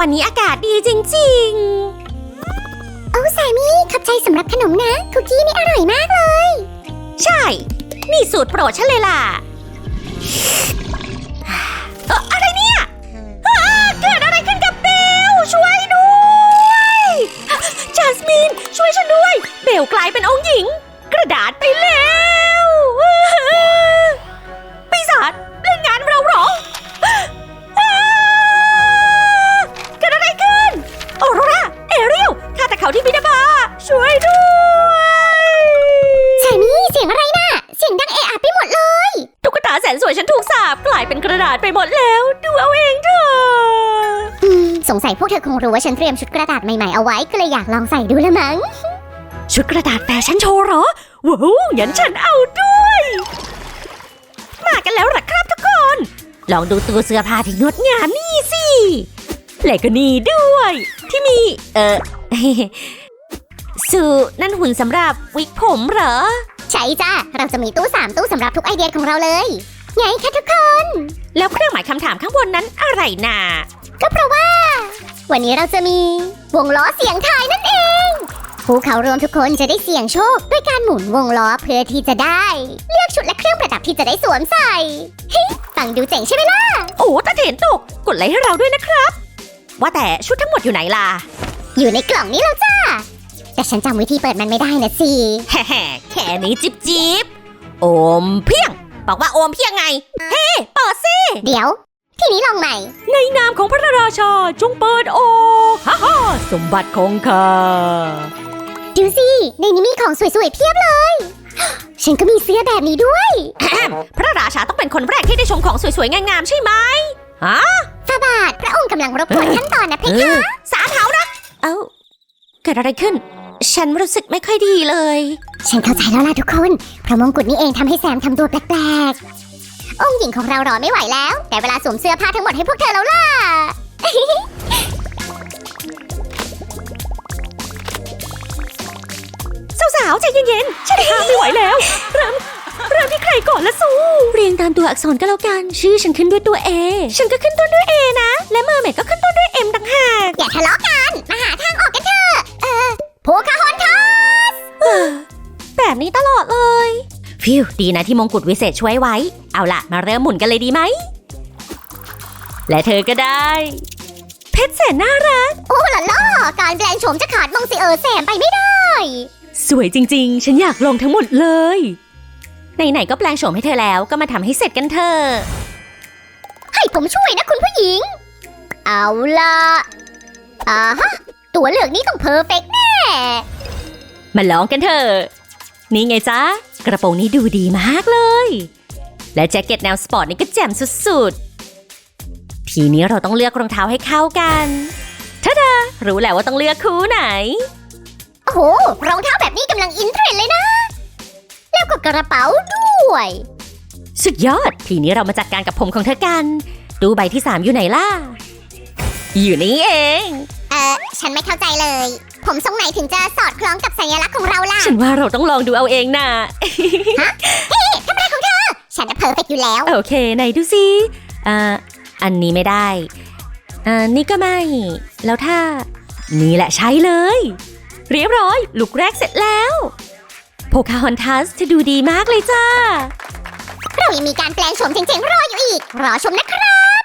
วันนี้อากาศดีจริงโอ้แซมี่ขอบใจสำหรับขนมนะ คุกกี้นี่อร่อยมากเลยๆใช่ นี่สูตรโปรดฉันเลยล่ะเอ่ออะไรเนี่ยอ้าเกิดอะไรขึ้นกับเบล ช่วยด้วย จัสมิน ช่วยฉันด้วย เบลกลายเป็นองค์หญิงาบกลายเป็นกระดาษไปหมดแล้ว ดูเอาเองเถอะอืมสงสัยพวกเธอคงรู้ว่าฉันเตรียมชุดกระดาษใหม่ๆเอาไว้ก็เลยอยากลองใส่ดูละมั้ง ชุดกระดาษแฟชั่นโชว์เหรอ ว้าวงั้นฉันเอาด้วย มากันแล้วเหรอครับทุกคน ลองดูตัวเสื้อผ้าที่งดงามนี่สิและก็นี่ด้วย ที่มี เออสูนั่นหุ่นสำหรับวิกผมเหรอ ใช่จ้ะเราจะมีตู้สามตู้สำหรับทุกไอเดียของเราเลย ไงคะทุกคน แล้วเครื่องหมายคำถามข้างบนนั้นอะไรน่ะก็เพราะว่า วันนี้เราจะมีวงล้อเสียงทายนั่นเอง ผู้เข้าร่วมทุกคนจะได้เสี่ยงโชคด้วยการหมุนวงล้อเพื่อที่จะได้ เลือกชุดและเครื่องประดับที่จะได้สวมใส่เฮ้ยฟังดูเจ๋งใช่ไหมล่ะ โอ้ตาเถนตก กดไลค์ให้เราด้วยนะครับ ว่าแต่ชุดทั้งหมดอยู่ไหนล่ะ อยู่ในกล่องนี้แล้วจ้า แต่ฉันจำวิธีเปิดมันไม่ได้นะสิ แฮ่ๆแค่นี้จิบจิบโอมเพียง บอกว่าโอมเพียงไง เฮ้เปิดสิเดี๋ยว ทีนี้ลองใหม่ ในนามของพระราชาจงเปิดโอฮ่าฮ่าสมบัติของข้าดูสิในนี้มีของสวยๆเพียบเลย ฉันก็มีเสื้อแบบนี้ด้วย พระราชาต้องเป็นคนแรกที่ได้ชมของสวยๆงามๆใช่ไหมฮะฟาบาทพระองค์กำลังรบกวนขั้นตอนนะเพคะสาเทานะเอ้าเกิดอะไรขึ้น ฉันรู้สึกไม่ค่อยดีเลย ฉันเข้าใจแล้วล่ะทุกคน เพราะมงกุฎนี้เองทำให้แซมทำตัวแปลกๆ องค์หญิงของเรารอไม่ไหวแล้ว แต่เวลาสวมเสื้อผ้าทั้งหมดให้พวกเธอแล้วล่ะ สาวๆใจเย็นๆฉันห้ามไม่ไหวแล้ว เริ่มเริ่มที่ใครก่อนละสู้ เรียงตามตัวอักษรก็แล้วกัน ชื่อฉันขึ้นด้วยตัว A ฉันก็ขึ้นต้นด้วย A นะ และเมอร์เมดก็ขึ้น ฟิวดีนะที่มงกุฎวิเศษช่วยไว้ เอาล่ะ มาเริ่มหมุนกันเลยดีไหม และเธอก็ได้ เพชรแสนน่ารัก โอ้ล่ะล่อการแปลงโฉมจะขาดมงสิเออแซมไปไม่ได้ สวยจริง ๆ ฉันอยากลองทั้งหมดเลย ไหนๆก็แปลงโฉมให้เธอแล้วก็มาทำให้เสร็จกันเถอะให้ผมช่วยนะคุณผู้หญิง เอาล่ะอ่าฮะตัวเลือกนี้ต้องเพอร์เฟกแน่ มาลองกันเถอะ นี่ไงจ๊ะ กระโปรงนี้ดูดีมากเลย และแจ็คเก็ตแนวสปอร์ตนี่ก็แจ่มสุดๆ ทีนี้เราต้องเลือกรองเท้าให้เข้ากันท่าดารู้แล้วว่าต้องเลือกคู่ไหน โอ้โห รองเท้าแบบนี้กำลังอินเทรนด์เลยนะ แล้วก็กระเป๋าด้วย สุดยอด ทีนี้เรามาจัดการกับผมของเธอกัน ดูใบที่3อยู่ไหนล่ะ อยู่นี่เอง เออฉันไม่เข้าใจเลย ผมทรงไหนถึงจะสอดคล้องกับสัญลักษณ์ของเราล่ะฉันว่าเราต้องลองดูเอาเองนะฉันน่ะเพอร์เฟกอยู่แล้ว โอเค ไหนดูสิอ่าอันนี้ไม่ได้ อ่านี่ก็ไม่ แล้วถ้า นี่แหละใช้เลย เรียบร้อยลุกแรกเสร็จแล้วโพคาฮอนทัสจะดูดีมากเลยจ้า เรายังมีการแปลงโฉมเจ๋งๆรออยู่อีก รอชมนะครับ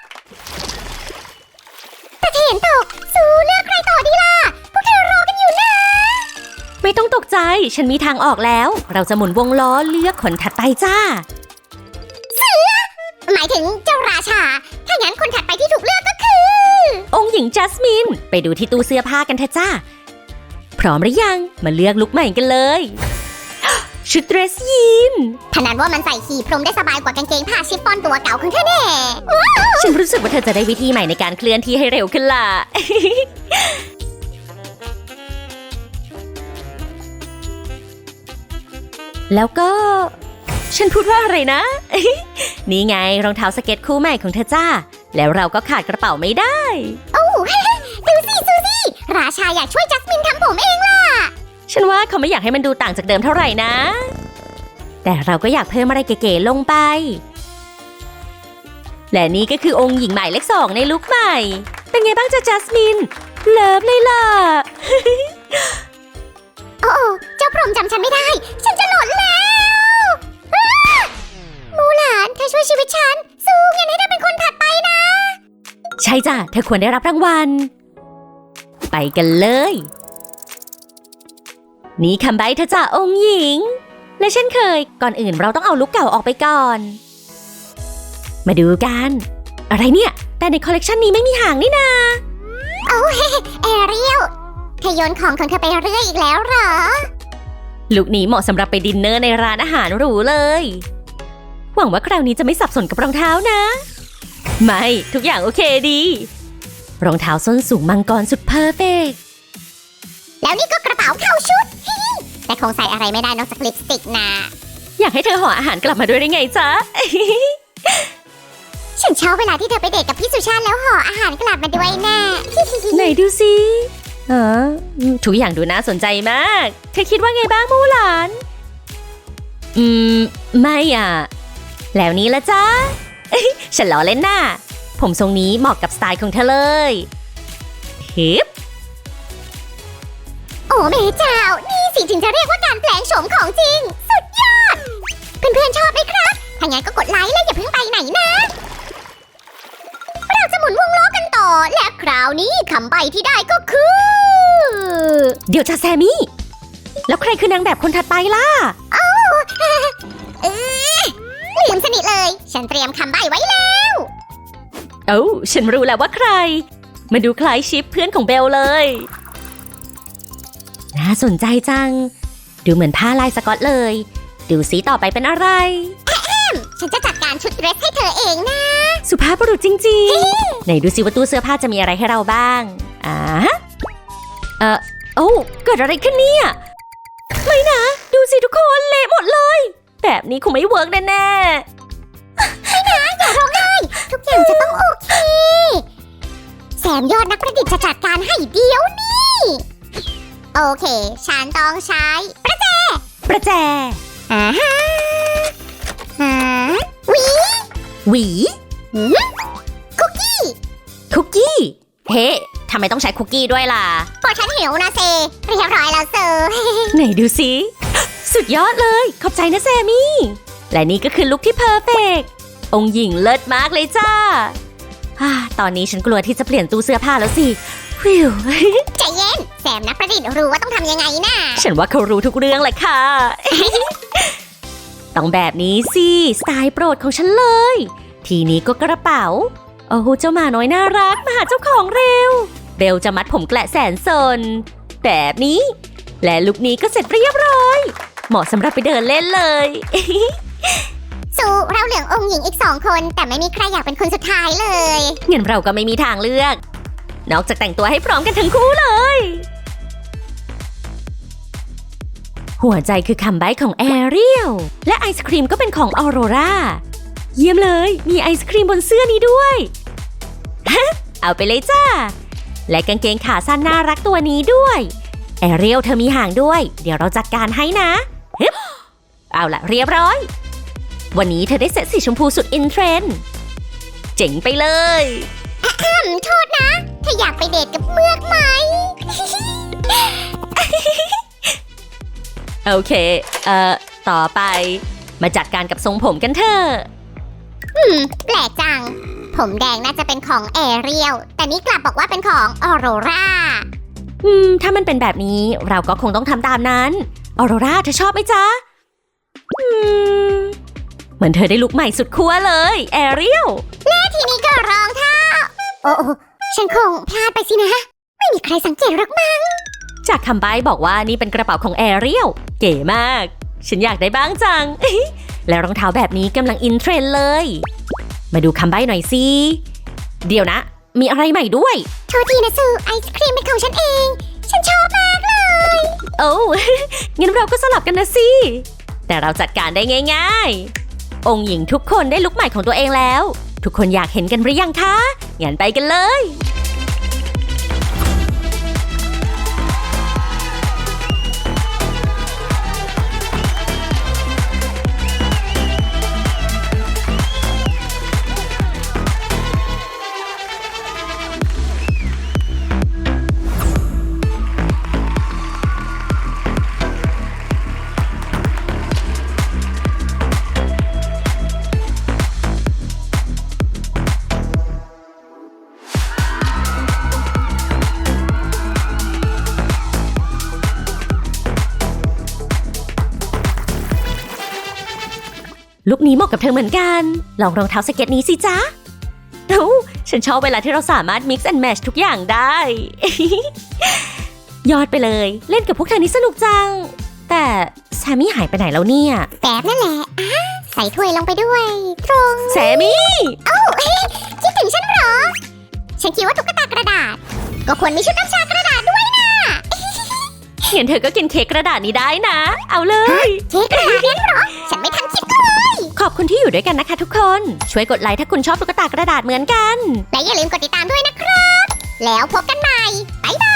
แต่เห็นตกสู้เลือกใครต่อดีล่ะ ไม่ต้องตกใจ ฉันมีทางออกแล้ว เราจะหมุนวงล้อเลือกคนถัดไปจ้า หมายถึงเจ้าราชา ถ้างั้นคนถัดไปที่ถูกเลือกก็คือ องค์หญิงจัสมิน ไปดูที่ตู้เสื้อผ้ากันเถอะจ้า พร้อมหรือยัง มาเลือกลุคใหม่กันเลย ชุดเดรสยีน พนันว่ามันใส่ขี่พรมได้สบายกว่ากางเกงผ้าชิฟฟ่อนตัวเก่าของเธอแน่ฉันรู้สึกว่าเธอจะได้วิธีใหม่ในการเคลื่อนที่ให้เร็วขึ้นล่ะ แล้วก็ ฉันพูดว่าอะไรนะ นี่ไงรองเท้าสเก็ตคู่ใหม่ของเธอจ้า แล้วเราก็ขาดกระเป๋าไม่ได้ โอ้ดูสิซูซี่ ราชาอยากช่วยจัสมินทำผมเองล่ะ ฉันว่าเขาไม่อยากให้มันดูต่างจากเดิมเท่าไหร่นะ แต่เราก็อยากเพิ่มอะไรเก๋ๆลงไป และนี่ก็คือองค์หญิงหมายเลขสองในลุคใหม่เเป็นไงบ้างจ๊ะจัสมิน เลิฟเลยล่ะ โอ้โอ้เจ้าพรหมจำฉันไม่ได้ ฉันจะหล่นแล้วอ้ามูหลานเธอช่วยชีวิตฉัน สู้งั้นให้เธอเป็นคนถัดไปนะ ใช่จ้ะ เธอควรได้รับรางวัล ไปกันเลย นี่คำใบเธอจ่าองค์หญิง และเช่นเคย ก่อนอื่นเราต้องเอาลุกเก่าออกไปก่อน มาดูกัน อะไรเนี่ย แต่ในคอลเลกชันนี้ไม่มีหางนี่นา โอ้เฮ้แอเรียลเธอโยนของของเธอไปเรื่อยอีกแล้วเหรอ ลุคนี้เหมาะสำหรับไปดินเนอร์ในร้านอาหารหรูเลย หวังว่าคราวนี้จะไม่สับสนกับรองเท้านะ ไม่ทุกอย่างโอเคดี รองเท้าส้นสูงมังกรสุดเพอร์เฟกแล้วนี่ก็กระเป๋าเข้าชุด แต่คงใส่อะไรไม่ได้นอกจากลิปสติกนะ อยากให้เธอห่ออาหารกลับมาด้วยได้ไงจ๊ะ ฉันชอบเวลาที่เธอไปเดทกับพี่สุชาติแล้วห่ออาหารกลับมาด้วยแน่ไหนดูสิ เออทุกอย่างดูน่าสนใจมาก เธอคิดว่าไงบ้างมูหลาน อืม ไม่อะ แล้วนี้ละจ้าฉันล้อเล่นน่ะ ผมทรงนี้เหมาะกับสไตล์ของเธอเลยฮิปโอ้แม่เจ้า นี่สิถึงจะเรียกว่าการแปลงโฉมของจริง สุดยอด เพื่อนๆชอบไหมครับ ถ้างั้นก็กดไลค์และอย่าเพิ่งไปไหนนะ และคราวนี้คำใบที่ได้ก็คือ เดี๋ยวจ้าแซมมี่ แล้วใครคือนางแบบคนถัดไปล่ะเออลืมสนิทเลย ฉันเตรียมคำใบไว้แล้ว เอ้าฉันรู้แล้วว่าใคร มาดูคล้ายชิปเพื่อนของเบลเลย น่าสนใจจัง ดูเหมือนผ้าลายสกอตเลย ดูสีต่อไปเป็นอะไร ฉันจะจัดการชุดเดรสให้เธอเองนะ สุภาพบุรุษจริงๆ ไหนดูสิว่าตู้เสื้อผ้าจะมีอะไรให้เราบ้าง อ่าเออโอ้าเกิดอะไรขึ้นเนี่ย ไม่นะ ดูสิทุกคนเละหมดเลย แบบนี้คงไม่เวิร์กแน่ทุกอย่างจะต้องโอเค แสมยอดนักประดิษฐ์จะจัดการให้เดียวนี่โอเค ฉันต้องใช้ ๆประแจ อ่าฮะ อ่าหวีหวีหืมคุกกี้คุกกี้ เฮ้ทำไมต้องใช้คุกกี้ด้วยล่ะพอฉันหิวนะเซ เรียบร้อยแล้วเซอร์ไหนดูสิสุดยอดเลย ขอบใจนะแซมี่ และนี่ก็คือลุคที่เพอร์เฟกองค์หญิงเลิศมากเลยจ้าอ่าตอนนี้ฉันกลัวที่จะเปลี่ยนตู้เสื้อผ้าแล้วสิวิวใจเย็นแสมนักประดิษฐ์รู้ว่าต้องทำยังไงนะ ฉันว่าเขารู้ทุกเรื่องแหละค่ะ ต้องแบบนี้สิ สไตล์โปรดของฉันเลย ทีนี้ก็กระเป๋า โอ้โหเจ้าหมาน้อยน่ารัก มาหาเจ้าของเร็ว เบลจะมัดผมแกละแสนสน แบบนี้ และลุคนี้ก็เสร็จเรียบร้อย เหมาะสำหรับไปเดินเล่นเลย สู่เราเหลืององค์หญิงอีกสองคน แต่ไม่มีใครอยากเป็นคนสุดท้ายเลย งั้นเราก็ไม่มีทางเลือก นอกจากแต่งตัวให้พร้อมกันทั้งคู่เลย หัวใจคือคำใบ้ของแอเรียลและไอศครีมก็เป็นของออโรราเยี่ยมเลย มีไอศครีมบนเสื้อนี้ด้วย เอาไปเลยจ้า และกางเกงขาสั้นน่ารักตัวนี้ด้วย แอเรียลเธอมีหางด้วย เดี๋ยวเราจัดการให้นะ เอาละเรียบร้อย วันนี้เธอได้เซ็ตสีชมพูสุดอินเทรนด์เจ๋งไปเลยอืมโทษนะเธออยากไปเดทกับเมือกไหม โอเค เอ่อ ต่อไป มาจัดการกับทรงผมกันเถอะอืม แปลกจัง ผมแดงน่าจะเป็นของแอเรียล แต่นี่กลับบอกว่าเป็นของออโรราอืม ถ้ามันเป็นแบบนี้เราก็คงต้องทำตามนั้น ออโรราเธอชอบไหมจ๊ะ อืม เหมือนเธอได้ลุกใหม่สุดขั้วเลยแอเรียล ทีนี้ก็รองเท้าโอ้โอ้ฉันคงพลาดไปสินะ ไม่มีใครสังเกตหรอกมั้ง จากคำใบ้บอกว่านี่เป็นกระเป๋าของแอเรียลเก๋มาก ฉันอยากได้บ้างจัง และรองเท้าแบบนี้กำลังอินเทรนด์เลย มาดูคำใบ้หน่อยสิ เดี๋ยวนะ มีอะไรใหม่ด้วย โทษทีนะซูไอศครีมเป็นของฉันเอง ฉันชอบมากเลย โอ้งั้นเราก็สลับกันนะสิ แต่เราจัดการได้ง่าย ๆ องค์หญิงทุกคนได้ลุกใหม่ของตัวเองแล้ว ทุกคนอยากเห็นกันหรือยังคะงั้นไปกันเลย ลุคนี้เหมาะกับเธอเหมือนกัน ลองรองเท้าสเก็ตนี้สิจ๊ะเอ้าฉันชอบเวลาที่เราสามารถ mix and match ทุกอย่างได้ ยอดไปเลย เล่นกับพวกเธอนี่สนุกจัง แต่แซมมี่หายไปไหนแล้วเนี่ย แบบนั่นแหละอะใส่ถ้วยลงไปด้วย ตรง แซมมี่คิดถึงฉันเหรอ ฉันคิดว่าตุ๊กตากระดาษ ก็ควรมีชุดน้ำชากระดาษด้วยนะเห็นเธอก็กินเค้กกระดาษนี้ได้นะ เอาเลย เค้กกระดาษนั่นเหรอ อบคุณที่อยู่ด้วยกันนะคะทุกคน ช่วยกดไลค์ถ้าคุณชอบตุ๊กตากระดาษเหมือนกัน และอย่าลืมกดติดตามด้วยนะครับ แล้วพบกันใหม่ บ๊ายบาย